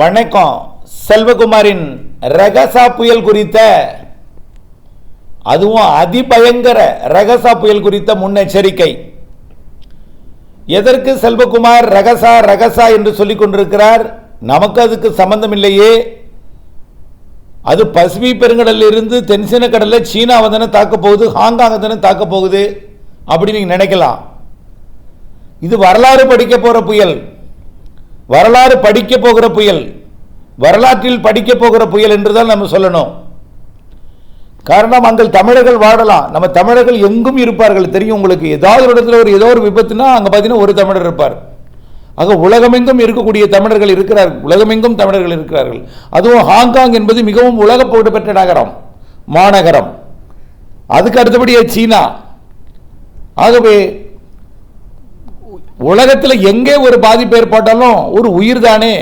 வணக்கம். செல்வகுமாரின் ரகசா புயல் குறித்த அதுவும் அதிபயங்கர ரகசா புயல் குறித்த முன்னெச்சரிக்கை. எதற்கு செல்வகுமார் ரகசா ரகசா என்று சொல்லிக் கொண்டிருக்கிறார்? நமக்கு அதுக்கு சம்பந்தம் இல்லையே அது பசிபிக் பெருங்கடலில் இருந்து தென்சீன கடல்ல சீனாவை தானே தாக்க போகுது ஹாங்காங் தானே தாக்க போகுது அப்படின்னு நீங்க நினைக்கலாம். இது வரலாறு படிக்க போற புயல். வரலாறு படிக்க போகிற புயல் வரலாற்றில் படிக்க போகிற புயல் என்று தான் நம்ம சொல்லணும். காரணம் அங்கே தமிழர்கள் வாழலாம். நம்ம தமிழர்கள் எங்கும் இருப்பார்கள். தெரியும் உங்களுக்கு. ஏதாவது ஒரு இடத்துல ஒரு ஏதோ ஒரு விபத்துனா அங்கே பார்த்தீங்கன்னா ஒரு தமிழர் இருப்பார். ஆக உலகமெங்கும் இருக்கக்கூடிய தமிழர்கள் இருக்கிறார்கள் உலகமெங்கும் தமிழர்கள் இருக்கிறார்கள். அதுவும் ஹாங்காங் என்பது மிகவும் உலக புகழ்பெற்ற நகரம் மாநகரம். அதுக்கு அடுத்தபடியே சீனா. ஆகவே உலகத்தில் எங்கே ஒரு பாதிப்பு ஏற்பட்டாலும் ஒரு உயிர் தானே?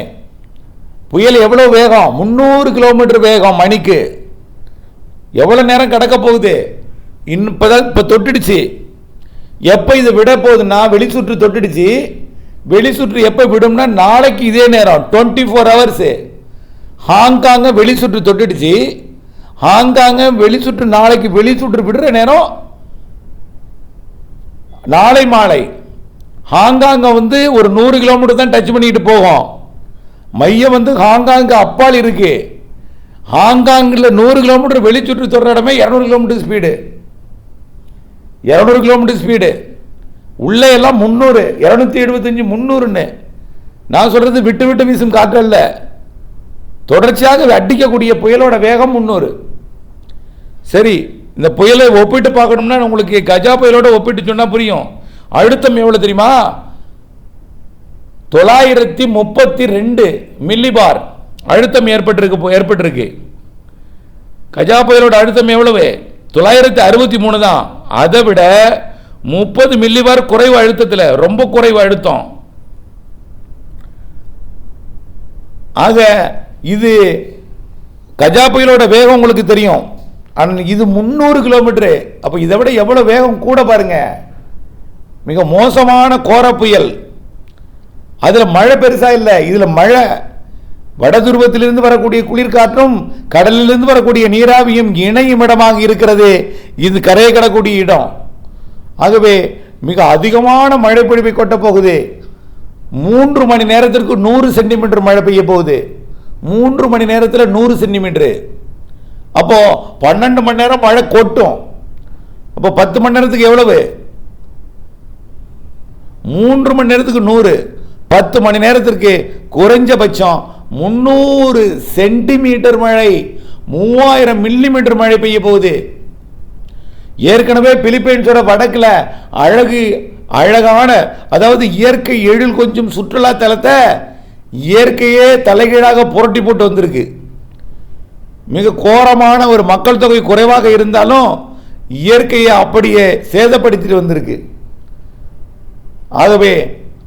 புயல் எவ்வளோ வேகம்? முந்நூறு கிலோமீட்டர் வேகம் மணிக்கு. எவ்வளோ நேரம் கடக்க போகுது? இன்னும் இப்போதான் இப்போ தொட்டுடுச்சு. எப்போ இது விட போகுதுன்னா வெளிச்சுற்று தொட்டுடுச்சு. வெளிச்சுற்று எப்போ விடும்னா நாளைக்கு இதே நேரம் டுவெண்ட்டி ஃபோர் ஹவர்ஸு ஹாங்காங்கை வெளிச்சுற்று தொட்டுடுச்சு. ஹாங்காங்கை வெளிச்சுற்று நாளைக்கு வெளிச்சுற்று விடுற நேரம் நாளை மாலை. ஹாங்காங்க வந்து ஒரு நூறு கிலோமீட்டர் தான் டச் பண்ணிட்டு போகும். மையம் வந்து ஹாங்காங்கு அப்பால் இருக்கு. ஹாங்காங்கில் நூறு கிலோமீட்டர் வெளிச்சுற்று தொடர இடமே இரநூறு கிலோமீட்டர் ஸ்பீடு இரநூறு கிலோமீட்டர் ஸ்பீடு உள்ளே எல்லாம் முந்நூறு இரநூத்தி எழுபத்தஞ்சு முந்நூறுன்னு. நான் சொல்கிறது விட்டு விட்டு வீசும் காற்று அல்ல தொடர்ச்சியாக அடிக்கக்கூடிய புயலோட வேகம் முந்நூறு. சரி இந்த புயலை ஒப்பிட்டு பார்க்கணும்னா உங்களுக்கு கஜா புயலோட ஒப்பிட்டு சொன்னால் புரியும். அழுத்தம் எவ்வளவு தெரியுமா? தொள்ளாயிரத்தி முப்பத்தி ரெண்டு மில்லிபார் அழுத்தம் ஏற்பட்டிருக்கு ஏற்பட்டிருக்கு. கஜா புயலோட அழுத்தம் எவ்வளவு? தொள்ளாயிரத்தி அறுபத்தி மூணு தான். அதை விட முப்பது மில்லிபார் குறைவு அழுத்தத்தில் ரொம்ப குறைவு அழுத்தம். ஆக இது கஜா புயலோட வேகம் உங்களுக்கு தெரியும். ஆனால் இது முந்நூறு கிலோமீட்டரு அப்போ இதை விட எவ்வளோ வேகம் கூட பாருங்கள் மிக மோசமான கோர புயல். அதில் மழை பெருசாக இல்லை. இதில் மழை. வட துருவத்திலிருந்து வரக்கூடிய குளிர்காற்றும் கடலிலிருந்து வரக்கூடிய நீராவியும் இணையும் இடமாக இருக்கிறது. இது கரையை கடக்கூடிய இடம். ஆகவே மிக அதிகமான மழை பொழிவை கொட்ட போகுது. மூன்று மணி நேரத்திற்கு நூறு சென்டிமீட்டர் மழை பெய்ய போகுது. மூன்று மணி நேரத்தில் நூறு சென்டிமீட்டரு. அப்போ பன்னெண்டு மணி நேரம் மழை கொட்டும். அப்போ பத்து மணி நேரத்துக்கு எவ்வளவு? மூன்று மணி நேரத்துக்கு நூறு பத்து மணி நேரத்திற்கு குறைஞ்சபட்சம் முந்நூறு சென்டிமீட்டர் மழை மூவாயிரம் மில்லிமீட்டர் மழை பெய்ய போகுது. ஏற்கனவே பிலிப்பைன்ஸோட வடக்கில் அழகு அழகான அதாவது இயற்கை எழில் கொஞ்சம் சுற்றுலா தலத்தை இயற்கையே தலைகீழாக புரட்டி போட்டு வந்திருக்கு. மிக கோரமான ஒரு மக்கள் தொகை குறைவாக இருந்தாலும் இயற்கையை அப்படியே சேதப்படுத்திட்டு வந்திருக்கு. ஆகவே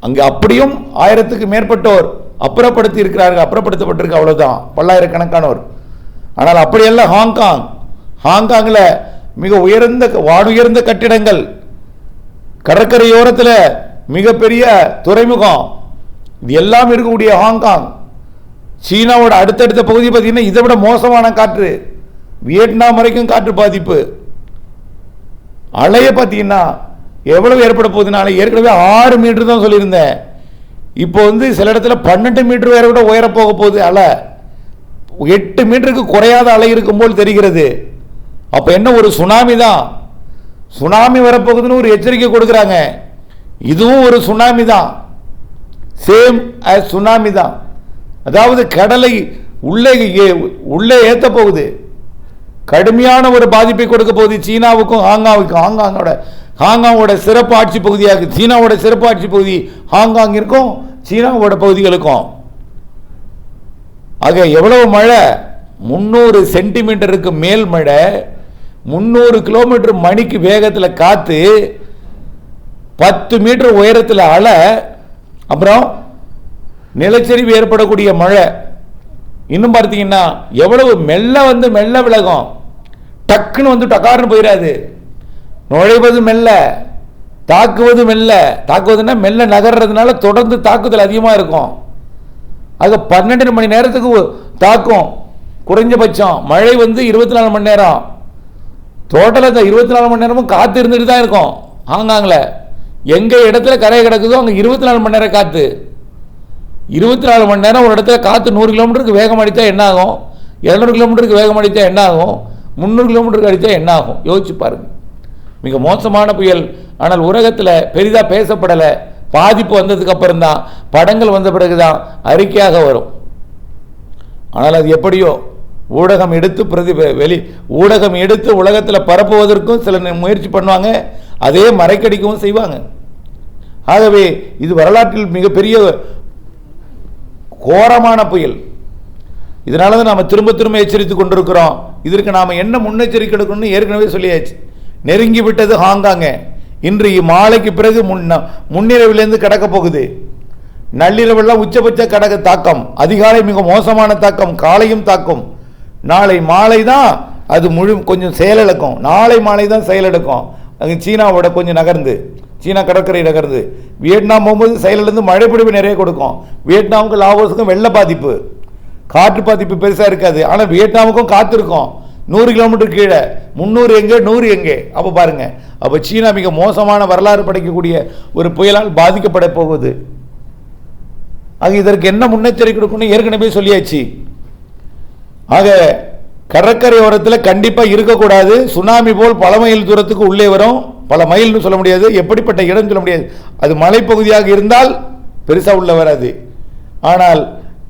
அங்கு அப்படியும் ஆயிரத்துக்கு மேற்பட்டோர் அப்புறப்படுத்தி இருக்கிறார்கள் அப்புறப்படுத்தப்பட்டிருக்கு அவ்வளோதான் பல்லாயிரக்கணக்கானோர். ஆனால் அப்படியல்ல ஹாங்காங். ஹாங்காங்கில் மிக உயர்ந்த வானுயர்ந்த கட்டிடங்கள். கடற்கரையோரத்தில் மிகப்பெரிய துறைமுகம். இது எல்லாம் இருக்கக்கூடிய ஹாங்காங். சீனாவோட அடுத்தடுத்த பகுதி பார்த்தீங்கன்னா இதை விட மோசமான காற்று. வியட்நாம் வரைக்கும் காற்று பாதிப்பு. அலைய பார்த்தீங்கன்னா எவ்வளவு ஏற்பட போகுதுனால ஏற்கனவே ஆறு மீட்டர் தான் சொல்லியிருந்தேன். இப்போ வந்து சில இடத்துல பன்னெண்டு மீட்டர் வேற கூட உயர போக போகுது அலை. எட்டு மீட்டருக்கு குறையாத அலை இருக்கும் போல் தெரிகிறது. அப்போ என்ன ஒரு சுனாமி தான்? சுனாமி வரப்போகுதுன்னு ஒரு எச்சரிக்கை கொடுக்குறாங்க. இதுவும் ஒரு சுனாமி தான். சேம் அஸ் சுனாமி தான். அதாவது கடலை உள்ளே ஏ- உள்ளே ஏற்ற போகுது. கடுமையான ஒரு பாதிப்பை கொடுக்க போகுது சீனாவுக்கும் ஹாங்காவுக்கும் ஹாங்காங்கோட ஹாங்காங்கோட சிறப்பு ஆட்சி பகுதியாக சீனாவோட சிறப்பு ஆட்சி பகுதி ஹாங்காங் இருக்கும் சீனாவோட பகுதிகளுக்கும் ஆக எவ்வளவு மழை? முந்நூறு சென்டிமீட்டருக்கு மேல் மழை. முந்நூறு கிலோமீட்டர் மணிக்கு வேகத்தில் காற்று பத்து மீட்டர் உயரத்தில் அலை. அப்புறம் நிலச்சரிவு ஏற்படக்கூடிய மழை. இன்னும் பார்த்தீங்கன்னா எவ்வளவு மெல்ல வந்து மெல்ல விலகும். டக்குன்னு வந்து டக்காருன்னு போயிடாது நுழைவது மெல்ல தாக்குவது மெல்ல தாக்குவதுன்னா மெல்ல நகர்றதுனால தொடர்ந்து தாக்குதல் அதிகமாக இருக்கும். ஆக பன்னெண்டு மணி நேரத்துக்கு தாக்கும். குறைஞ்சபட்சம் மழை வந்து இருபத்தி நாலு மணி நேரம். டோட்டலாக இந்த இருபத்தி நாலு மணி நேரமும் காற்று இருந்துட்டு தான் இருக்கும். ஆங்காங்கில் எங்கே இடத்துல கரை கிடக்குதோ அங்கே இருபத்தி நாலு மணி நேரம் காற்று இருபத்தி நாலு மணி நேரம் ஒரு இடத்துல காற்று நூறு கிலோமீட்டருக்கு வேகம் அடித்தா என்ன ஆகும் இரநூறு கிலோமீட்டருக்கு வேகம் அடித்தா என்ன ஆகும் முந்நூறு கிலோமீட்டருக்கு அடித்தா என்ன ஆகும் யோசிச்சு பாருங்க. மிக மோசமான புயல். ஆனால் உலகத்தில் பெரிதாக பேசப்படலை. பாதிப்பு வந்ததுக்கப்புறம் தான் படங்கள் வந்த பிறகு தான் அறிக்கையாக வரும். ஆனால் அது எப்படியோ ஊடகம் எடுத்து பிரதி வெளி ஊடகம் எடுத்து உலகத்தில் பரப்புவதற்கும் சில முயற்சி பண்ணுவாங்க. அதே மறைக்கடிக்கவும் செய்வாங்க. ஆகவே இது வரலாற்றில் மிகப்பெரிய கோரமான புயல். இதனால தான் நாம் திரும்ப திரும்ப எச்சரித்து கொண்டிருக்கிறோம். இதற்கு நாம் என்ன முன்னெச்சரிக்கை எடுக்கணும்னு ஏற்கனவே சொல்லியாச்சு. நெருங்கி விட்டது ஹாங்காங்க. இன்று மாலைக்கு பிறகு முன்ன முன்னிரவிலேருந்து கடக்க போகுது. நள்ளிரவெல்லாம் உச்சபட்ச கடக தாக்கம். அதிகாலை மிக மோசமான தாக்கம். காலையும் தாக்கும். நாளை மாலை தான் அது முழு கொஞ்சம் செயலிழக்கும். நாளை மாலை தான் செயலிழக்கும். அது சீனாவோட கொஞ்சம் நகர்ந்து. சீனா கடற்கரை நகர்ந்து. வியட்நாம் போகும்போது செயலிழந்து மழைப்பிடிப்பு நிறைய கொடுக்கும். வியட்நாமுக்கும் லாவோஸுக்கும் வெள்ள பாதிப்பு. காற்று பாதிப்பு பெருசாக இருக்காது. ஆனால் வியட்நாமுக்கும் காற்று இருக்கும் நூறு கிலோமீட்டர் கீழே முந்நூறு எங்கே நூறு எங்கே? அப்போ பாருங்க. அப்போ சீனா மிக மோசமான வரலாறு படைக்கக்கூடிய ஒரு புயலால் பாதிக்கப்பட போகுது. ஆக இதற்கு என்ன முன்னெச்சரிக்கை கொடுக்கணும் ஏற்கனவே சொல்லியாச்சு. ஆக கடற்கரை ஓரத்தில் கண்டிப்பாக இருக்கக்கூடாது. சுனாமி போல் பல மைல் தூரத்துக்கு உள்ளே வரும். பல மைல்னு சொல்ல முடியாது. எப்படிப்பட்ட இடம் சொல்ல முடியாது. அது மலைப்பகுதியாக இருந்தால் பெருசாக உள்ள வராது. ஆனால்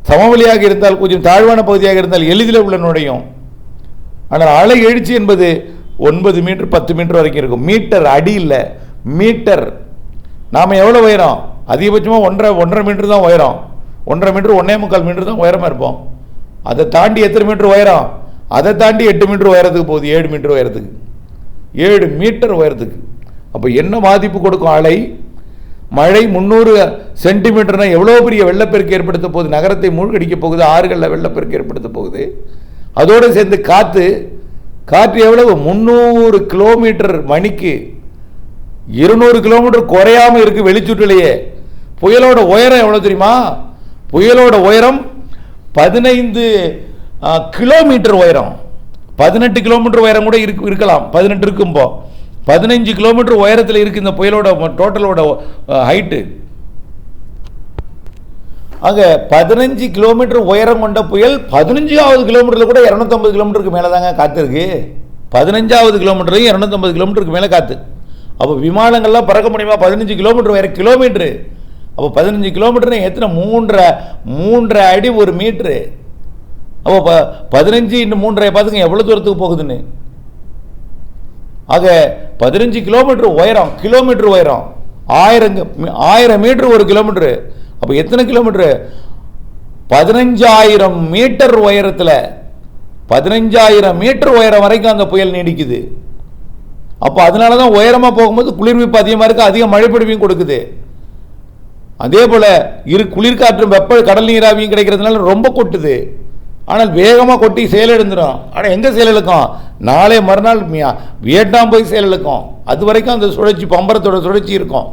சமவெளியாக இருந்தால் கொஞ்சம் தாழ்வான பகுதியாக இருந்தால் எளிதில் உள்ள நுழையும். ஆனால் அலை எழுச்சி என்பது ஒன்பது மீட்டர் பத்து மீட்டர் வரைக்கும் இருக்கும். மீட்டர் அடி இல்லை. மீட்டர். நாம் எவ்வளோ உயரம்? அதிகபட்சமாக ஒன்றரை ஒன்றரை மீட்டர் தான் உயரம். ஒன்றரை மீட்டர் ஒன்றே முக்கால் மீட்டர் தான் உயரமாக இருப்போம். அதை தாண்டி எத்தனை மீட்டர் உயரம்? அதை தாண்டி எட்டு மீட்டர் உயரத்துக்கு போகுது. ஏழு மீட்டர் உயரத்துக்கு. ஏழு மீட்டர் உயரத்துக்கு. அப்போ என்ன பாதிப்பு கொடுக்கும் அலை? மழை முந்நூறு சென்டிமீட்டர்னால் எவ்வளோ பெரிய வெள்ளப்பெருக்கு ஏற்படுத்த போகுது? நகரத்தை மூழ்கடிக்க போகுது. ஆறுகளில் வெள்ளப்பெருக்கு ஏற்படுத்த போகுது. அதோடு சேர்ந்து காற்று காற்று எவ்வளவு? முந்நூறு கிலோமீட்டர் மணிக்கு. இருநூறு கிலோமீட்டர் குறையாம இருக்குது வெளிச்சுற்றிலேயே. புயலோட உயரம் எவ்வளோ தெரியுமா? புயலோட உயரம் பதினைந்து கிலோமீட்டர் உயரம். பதினெட்டு கிலோமீட்டர் உயரம் கூட இருக்கு இருக்கலாம். பதினெட்டு இருக்கும்போ. பதினஞ்சு கிலோமீட்டர் உயரத்தில் இருக்குது இந்த புயலோட டோட்டலோட ஹைட்டு ஆக பதினஞ்சு கிலோமீட்டர் உயரம் கொண்ட புயல் பதினஞ்சாவது கிலோமீட்டரில் கூட இரநூத்தம்பது கிலோமீட்டருக்கு மேலே தாங்க காத்திருக்கு. பதினஞ்சாவது கிலோமீட்டரையும் இரநூத்தம்பது கிலோமீட்டருக்கு மேலே காத்து. அப்போ விமானங்கள்லாம் பறக்க முடியுமா? பதினஞ்சு கிலோமீட்டர் வேறு கிலோமீட்ரு அப்போ பதினஞ்சு கிலோமீட்டர்னு எத்தனை? மூன்றரை மூன்றரை அடி ஒரு மீட்ரு. அப்போ ப பதினஞ்சு இன்னும் மூன்றரை பார்த்துங்க எவ்வளோ தூரத்துக்கு போகுதுன்னு. ஆக பதினஞ்சு கிலோமீட்டர் உயரம் கிலோமீட்டர் உயரம் ஆயிரம் ஆயிரம் மீட்ரு ஒரு கிலோமீட்ரு அப்போ எத்தனை கிலோமீட்டர்? பதினஞ்சாயிரம் மீட்டர் உயரத்தில் பதினஞ்சாயிரம் மீட்டர் உயரம் வரைக்கும் அந்த புயல் நீடிக்குது. அப்போ அதனால தான் உயரமாக போகும்போது குளிர்விப்பு அதிகமாக இருக்குது அதிக மழைப்பொழிவையும் கொடுக்குது. அதே போல் இரு குளிர்காற்றும் வெப்ப கடல் நீராவியும் கிடைக்கிறதுனால ரொம்ப கொட்டுது. ஆனால் வேகமாக கொட்டி செயலிழந்துடும் ஆனால் எங்கே செயலிழக்கும் நாளை மறுநாள் வியட்நாம் போய் செயலிழக்கும் அது வரைக்கும் அந்த சுழற்சி பம்பரத்தோட சுழற்சி இருக்கும்.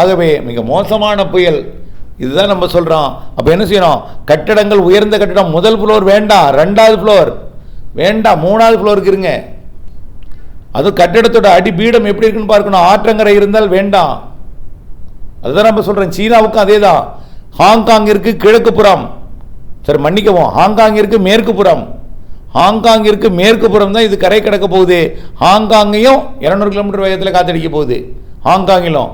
ஆகவே மிக மோசமான புயல். இதுதான் நம்ம சொல்கிறோம் அப்போ என்ன செய்யணும்? கட்டடங்கள் உயர்ந்த கட்டடம் முதல் ஃப்ளோர் வேண்டாம் ரெண்டாவது ஃப்ளோர் வேண்டாம் மூணாவது ஃப்ளோருக்கு இருங்க. அது கட்டடத்தோட அடி பீடம் எப்படி இருக்குன்னு பார்க்கணும். ஆற்றங்கரை இருந்தால் வேண்டாம். அதுதான் நம்ம சொல்கிறோம் சீனாவுக்கும் அதே தான் ஹாங்காங் இருக்கு கிழக்கு புறம். சரி மன்னிக்கவும். ஹாங்காங் இருக்குது மேற்கு புறம். ஹாங்காங் இருக்குது மேற்கு புறம் தான் இது கரை கிடக்க போகுது. ஹாங்காங்கையும் இரநூறு கிலோமீட்டர் வேகத்தில் காத்தடிக்க போகுது. ஹாங்காங்கிலும்.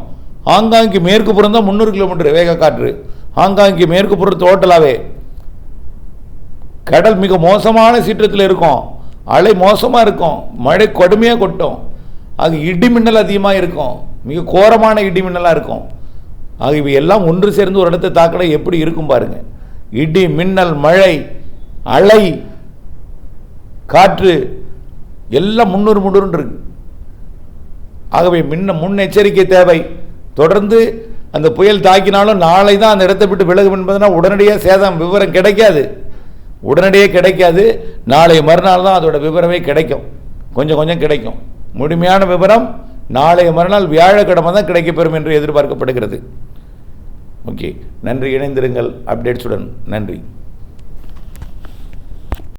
ஹாங்காங்க்கு மேற்கு புறம் தான் முந்நூறு கிலோமீட்டர் வேக காற்று. ஹாங்காங்க்கு மேற்கு புறம் டோட்டலாகவே கடல் மிக மோசமான சீற்றத்தில் இருக்கும். அலை மோசமாக இருக்கும். மழை கொடுமையாக கொட்டும். அது இடிமின்னல் அதிகமாக இருக்கும். மிக கோரமான இடிமின்னலாக இருக்கும். ஆக இவை எல்லாம் ஒன்று சேர்ந்து ஒரு இடத்தை தாக்கல எப்படி இருக்கும் பாருங்க. இடி மின்னல் மழை அலை காற்று எல்லாம் முன்னூறு முன்னூறுன்னு இருக்கு. ஆகவே முன்ன முன்னெச்சரிக்கை தேவை. தொடர்ந்து அந்த புயல் தாக்கினாலும் நாளை தான் அந்த இடத்தை விட்டு விலகும் என்பதுனா உடனடியாக சேதம் விவரம் கிடைக்காது. உடனடியே கிடைக்காது. நாளை மறுநாள் தான் அதோட விவரமே கிடைக்கும். கொஞ்சம் கொஞ்சம் கிடைக்கும். முழுமையான விவரம் நாளை மறுநாள் வியாழக்கிழமை தான் கிடைக்கப்பெறும் என்று எதிர்பார்க்கப்படுகிறது. ஓகே. நன்றி. இணைந்திருங்கள். அப்டேட்ஸுடன். நன்றி.